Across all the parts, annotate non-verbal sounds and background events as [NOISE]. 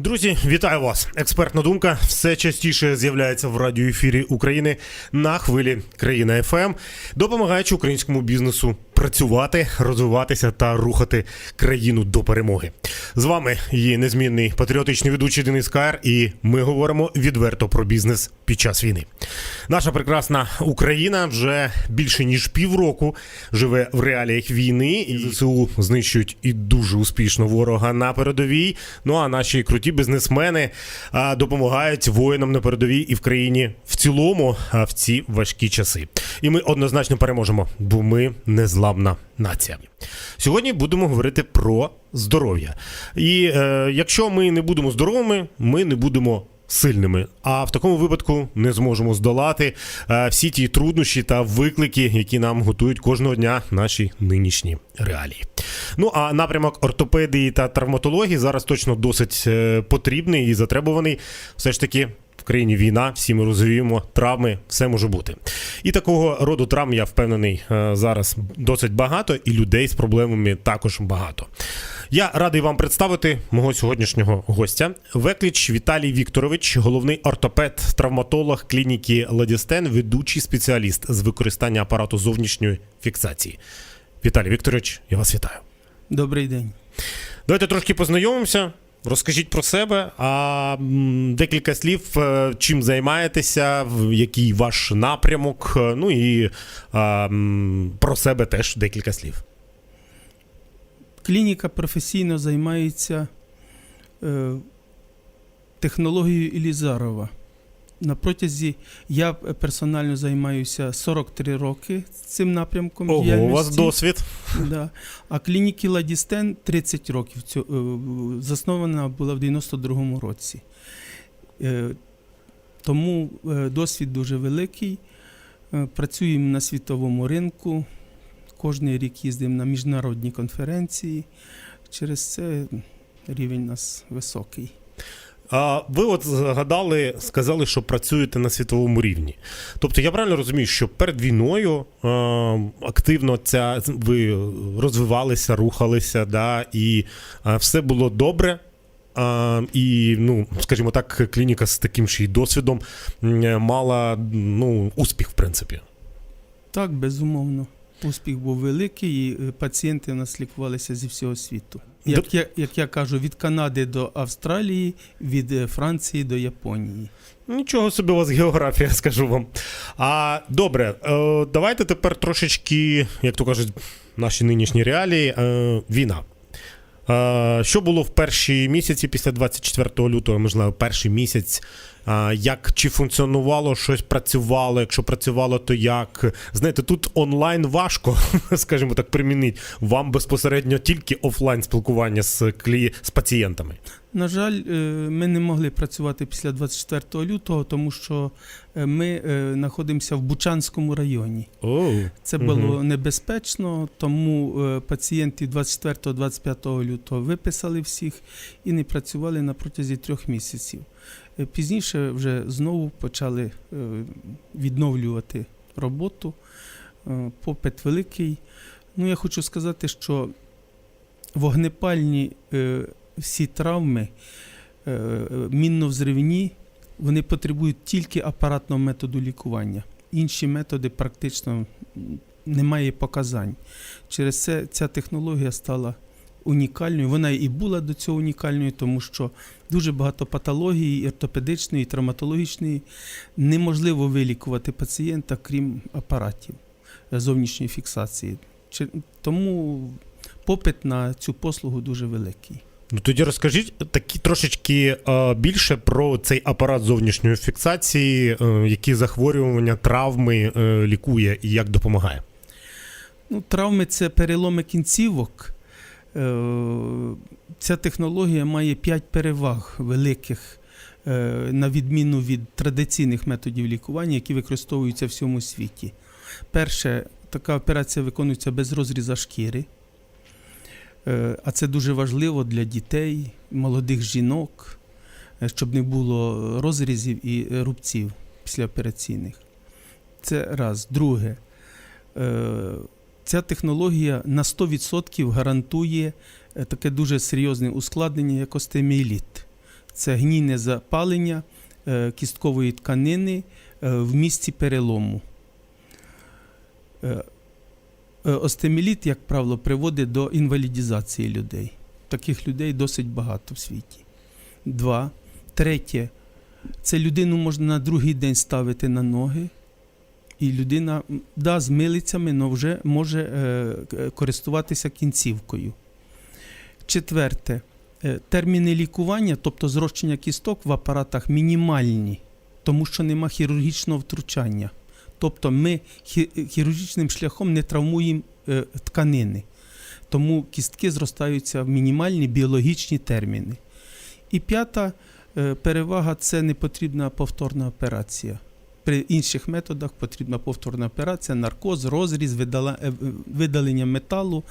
Друзі, вітаю вас! Експертна думка. Все частіше з'являється в радіоефірі України на хвилі країна ФМ, допомагаючи українському бізнесу працювати, розвиватися та рухати країну до перемоги. З вами її незмінний патріотичний ведучий Денис Каєр, і ми говоримо відверто про бізнес під час війни. Наша прекрасна Україна вже більше ніж півроку живе в реаліях війни, і ЗСУ знищують і дуже успішно ворога на передовій. Ну а наші круті бізнесмени допомагають воїнам на передовій і в країні в цілому в ці важкі часи. І ми однозначно переможемо, бо ми незламна нація. Сьогодні будемо говорити про здоров'я. І е, якщо ми не будемо здоровими, ми не будемо. Сильними, а в такому випадку не зможемо здолати е, всі ті труднощі та виклики, які нам готують кожного дня наші нинішні реалії. Ну а напрямок ортопедії та травматології зараз точно досить е, потрібний і затребуваний. Все ж таки. Країні війна, всі ми розуміємо, травми, все може бути. І такого роду травм, я впевнений, е, зараз досить багато, і людей з проблемами також багато. Я радий вам представити мого сьогоднішнього гостя. Векліч Віталій Вікторович, головний ортопед, травматолог клініки Ладістен, ведучий спеціаліст з використання апарату зовнішньої фіксації. Віталій Вікторович, я вас вітаю. Добрий день. Давайте трошки познайомимося. Розкажіть про себе, а декілька слів, е, чим займаєтеся, який ваш напрямок, е, ну і а, про себе теж декілька слів. Клініка професійно займається е, технологією Ілізарова. На протязі я персонально займаюся 43 роки цим напрямком Ого, у вас досвід. Да. А клініки Ладістен 30 років. Цю- е, Заснована була в 92-му році. Е, Тому е, досвід дуже великий. Працюємо на світовому ринку. Кожний рік їздимо на міжнародні конференції. Через це рівень у нас високий. Ви от згадали, сказали, що працюєте на світовому рівні. Тобто я правильно розумію, що перед війною активно ця ви розвивалися, рухалися, да, і все було добре. І, ну, скажімо так, клініка з таким ще й досвідом мала ну, успіх, в принципі. Так, безумовно. Успіх був великий, і е, пацієнти у нас лікувалися зі всього світу. Як я, як я кажу, від Канади до Австралії, від е, Франції до Японії. Нічого собі у вас географія, [LAUGHS] скажу вам. А добре, е, давайте тепер трошечки, як то кажуть, наші нинішні реалії. Е, війна. Що було в перші місяці після 24 лютого, можливо, перший місяць? Як чи функціонувало щось працювало? Якщо працювало, то як? Знаєте, тут онлайн важко, [LAUGHS] скажімо так, примінити. Вам безпосередньо тільки офлайн спілкування з клі... з пацієнтами. На жаль, е, ми не могли працювати після 24 лютого, тому що е, ми е, знаходимося в Бучанському районі. Оу. Це було небезпечно, тому пацієнтів 24-25 лютого виписали всіх і не працювали на протязі трьох місяців. Пізніше вже знову почали відновлювати роботу. Попит великий. Ну, я хочу сказати, що вогнепальні всі травми, е, мінно-взривні, вони потребують тільки апаратного методу лікування. Інші методи практично немає показань. Через це ця технологія стала унікальною. Вона і була до цього унікальною, тому що дуже багато патологій, і ортопедичної, і травматологічної неможливо вилікувати пацієнта, крім апаратів е, зовнішньої фіксації. Тому попит на цю послугу дуже великий. Ну тоді розкажіть такі трошечки е, більше про цей апарат зовнішньої фіксації, е, які захворювання, травми е, лікує і як допомагає. Ну, травми це переломи кінцівок. Е, Ця технологія має 5 переваг великих, е, на відміну від традиційних методів лікування, які використовуються в всьому світі. Перше, така операція виконується без розріза шкіри. Е, А це дуже важливо для дітей, молодих жінок, е, щоб не було розрізів і рубців післяопераційних. Це раз. Друге, е, ця технологія на 100% гарантує таке дуже серйозне ускладнення, як остеоміеліт. це гнійне запалення кісткової тканини в місці перелому. Е, е, Остеміліт, як правило, приводить до інвалідізації людей. Таких людей досить багато в світі. Два. Третє. Це людину можна на другий день ставити на ноги, і людина да, з милицями, але вже може е, користуватися кінцівкою. Четверте. Е, терміни лікування, тобто зрощення кісток в апаратах мінімальні, тому що нема хірургічного втручання. Тобто ми хірургічним шляхом не травмуємо е, тканини. Тому кістки зростаються в мінімальні біологічні терміни. І п'ята е, перевага це не потрібна повторна операція. При інших методах потрібна повторна операція, наркоз, розріз, е, видалення металу.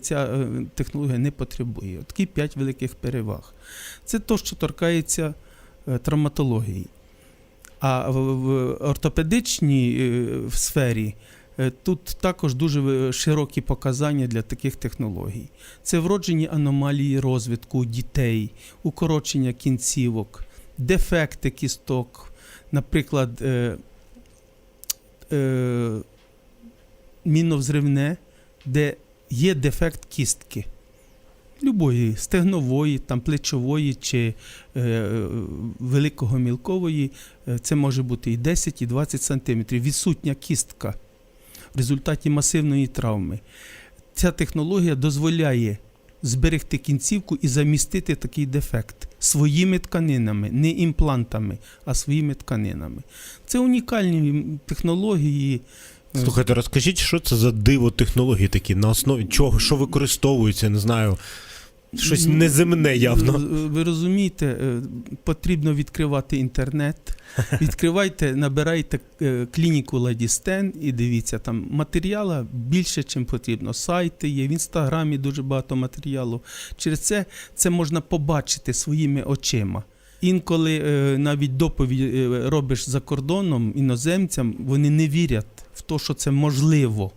Ця технологія не потребує. От Такі п'ять великих переваг. Це то, що торкається травматології. А в, ортопедичній е, сфері е, тут також дуже широкі показання для таких технологій. Це вроджені аномалії розвитку дітей, укорочення кінцівок, дефекти кісток, наприклад, е, е, міновзривне, де є дефект кістки. Любої стегнової, там, плечової чи е, великого мілкової, е, це може бути і 10, і 20 сантиметрів. Відсутня кістка в результаті масивної травми. Ця технологія дозволяє зберегти кінцівку і замістити такий дефект своїми тканинами, не імплантами, а своїми тканинами. Це унікальні технології. Е, Слухайте, розкажіть, що це за диво технології такі, на основі чого, що використовується, не знаю. Щось неземне явно. Ви розумієте, е, потрібно відкривати інтернет. [LAUGHS] Відкривайте, набирайте е, клініку Ладістен і дивіться, там матеріалу більше, ніж потрібно. Сайти є, в інстаграмі дуже багато матеріалу. Через це це можна побачити своїми очима. Інколи е, навіть доповідь е, робиш за кордоном іноземцям, вони не вірять в те, що це можливо.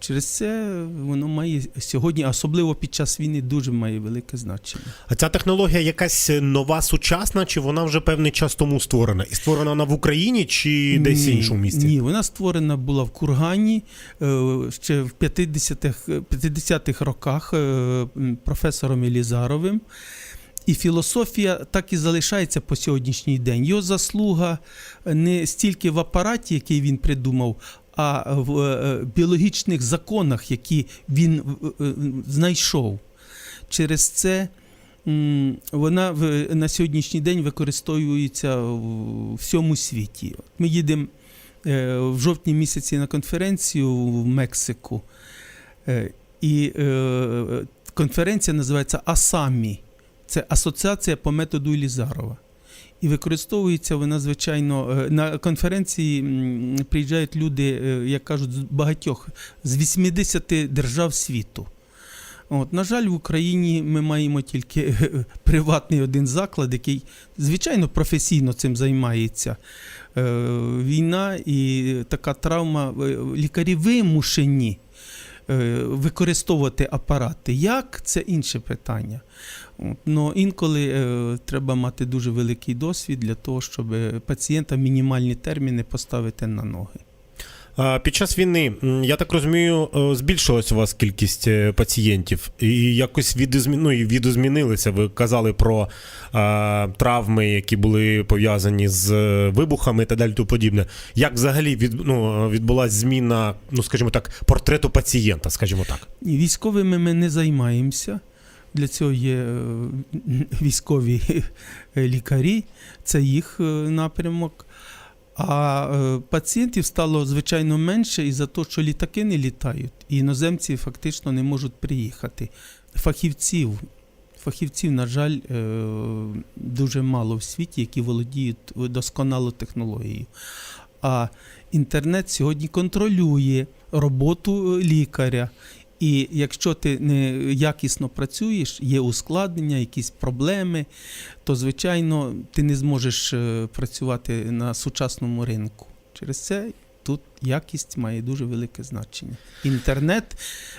Через це воно має сьогодні, особливо під час війни, дуже має велике значення. А ця технологія якась нова, сучасна, чи вона вже певний час тому створена? І створена вона в Україні чи десь Ні, іншому місці? Ні, вона створена була в Кургані е, ще в 50-х, 50-х роках е, професором Елізаровим. І філософія так і залишається по сьогоднішній день. Його заслуга не стільки в апараті, який він придумав, а в е, біологічних законах, які він е, е, знайшов. Через це вона на сьогоднішній день використовується в всьому світі. Ми їдемо е, в жовтні місяці на конференцію в Мексику, е, і е, конференція називається АСАМІ. Це Асоціація по методу Ілізарова. І використовується вона, звичайно, е, на конференції приїжджають люди, е, як кажуть, з багатьох, з 80 держав світу. От, на жаль, в Україні ми маємо тільки е, приватний один заклад, який, звичайно, професійно цим займається. Війна і така травма, лікарі вимушені використовувати апарати. Як це інше питання. От, но інколи е, треба мати дуже великий досвід для того, щоб е, пацієнта мінімальні терміни поставити на ноги. Під час війни, я так розумію, е, збільшилась у вас кількість е, пацієнтів, і якось відозмі... ну, і відозмінилися. Ви казали про а, травми, які були пов'язані з е, вибухами та далі тому подібне. Як взагалі від... ну, відбулася зміна, ну скажімо так, портрету пацієнта, скажімо так. Військовими ми не займаємося. Для цього є військові [LAUGHS] лікарі, це їх напрямок. А е, пацієнтів стало звичайно менше із-за того, що літаки не літають, і іноземці фактично не можуть приїхати. Фахівців, фахівців, на жаль, е, дуже мало в світі, які володіють досконало технологією. А інтернет сьогодні контролює роботу е, лікаря. І якщо ти не якісно працюєш, є ускладнення, якісь проблеми, то звичайно ти не зможеш е, працювати на сучасному ринку. Через це тут якість має дуже велике значення. Інтернет,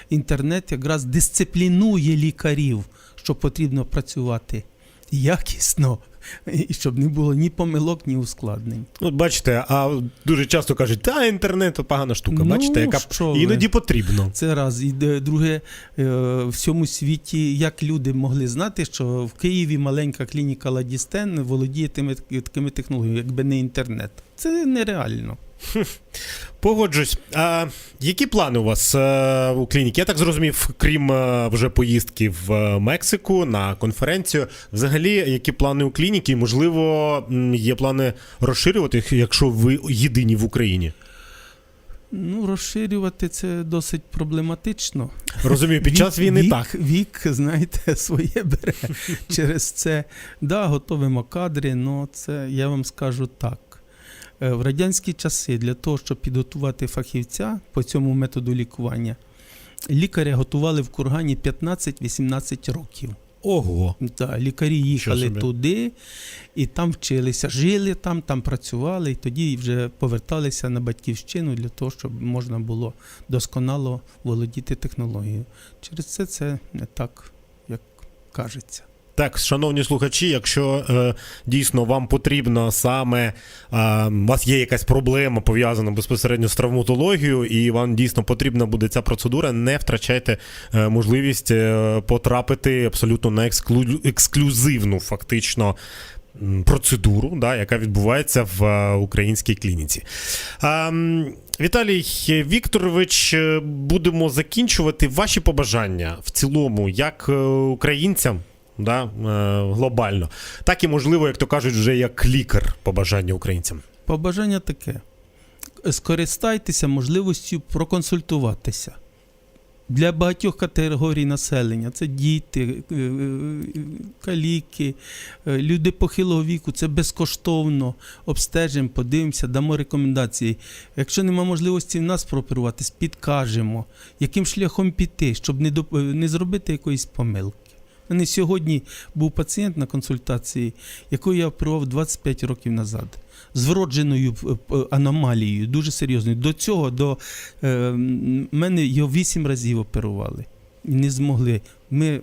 інтернет якраз дисциплінує лікарів, що потрібно працювати якісно, і щоб не було ні помилок, ні ускладнень. От бачите, а дуже часто кажуть, та інтернет погана штука. Ну, бачите, яка що ви. іноді потрібно. Це раз. І друге, е, в всьому світі, як люди могли знати, що в Києві маленька клініка Ладістен володіє тими такими технологіями, якби не інтернет. Це нереально. [LAUGHS] Погоджусь. А які плани у вас е, у клініці? Я так зрозумів, крім е, вже поїздки в е, Мексику на конференцію. Взагалі, які плани у клініки? Можливо, є плани розширювати їх, якщо ви єдині в Україні. Ну, розширювати це досить проблематично. Розумію, під час війни вік, так. Вік, знаєте, [LAUGHS] своє бере. Через це, да, готовимо кадри, але це я вам скажу так. Е, В радянські часи для того, щоб підготувати фахівця по цьому методу лікування, лікаря готували в кургані 15-18 років. Ого. Да, лікарі їхали туди і там вчилися, жили там, там працювали, і тоді вже поверталися на батьківщину для того, щоб можна було досконало володіти технологією. Через це це не так, як кажеться. Так, шановні слухачі, якщо е, дійсно вам потрібно саме е, у вас є якась проблема пов'язана безпосередньо з травматологією, і вам дійсно потрібна буде ця процедура, не втрачайте е, можливість е, потрапити абсолютно на ексклю... ексклюзивну фактично. Процедуру, да, яка відбувається в е, українській клініці. А, Віталій Вікторович, е, будемо закінчувати ваші побажання в цілому, як е, українцям, да, е, глобально, так і можливо, як то кажуть, вже як лікар побажання українцям. Побажання таке: скористайтеся можливістю проконсультуватися. Для багатьох категорій населення це діти, е, е, каліки, люди похилого віку. Це безкоштовно. Обстежимо, подивимося, дамо рекомендації. Якщо нема можливості нас прооперуватись, підкажемо, яким шляхом піти, щоб не зробити якоїсь помилки. У мене сьогодні був пацієнт на консультації, яку я оперував 25 років назад. З вродженою е, аномалією, дуже серйозною. До цього до е, мене його 8 разів оперували. Не змогли. Ми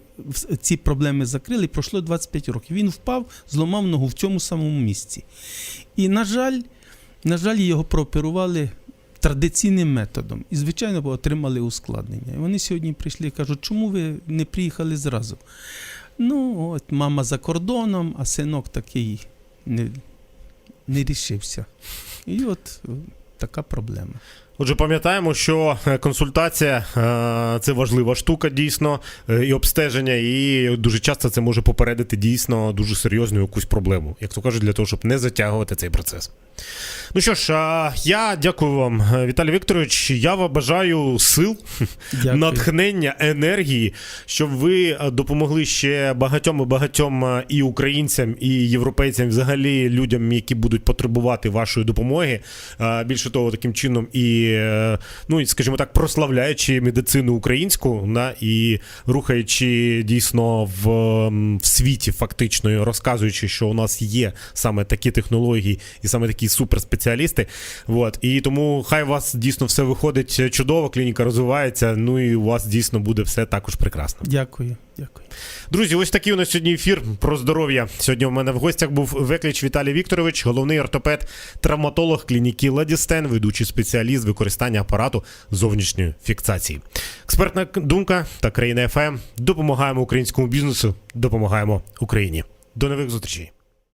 ці проблеми закрили, пройшло 25 років. Він впав, зламав ногу в цьому самому місці. І, на жаль, на жаль, його прооперували традиційним методом. І, звичайно, отримали ускладнення. І вони сьогодні прийшли і кажуть, чому ви не приїхали зразу? Ну, от мама за кордоном, а синок такий не, не рішився. І от е, така проблема. Отже, пам'ятаємо, що е, консультація е, це важлива штука, дійсно, е, і обстеження, і дуже часто це може попередити дійсно дуже серйозну якусь проблему, як то кажуть, для того, щоб не затягувати цей процес. Ну що ж, я дякую вам, Віталій Вікторович. Я вам бажаю сил, Дякую. натхнення, енергії, щоб ви допомогли ще багатьом і багатьом і українцям, і європейцям, взагалі людям, які будуть потребувати вашої допомоги. Більше того, таким чином і, е, ну, скажімо так, прославляючи медицину українську да, і рухаючи дійсно в, в світі, фактично, розказуючи, що у нас є саме такі технології і саме такі суперспеціалісти. От. І тому хай у вас дійсно все виходить чудово, клініка розвивається. Ну і у вас дійсно буде все також прекрасно. Дякую, дякую. Друзі, ось такий у нас сьогодні ефір про здоров'я. Сьогодні у мене в гостях був Векліч Віталій Вікторович, головний ортопед, травматолог клініки Ладістен, ведучий спеціаліст використання апарату зовнішньої фіксації. Експертна думка та країна ФМ. Допомагаємо українському бізнесу, допомагаємо Україні. До нових зустрічей.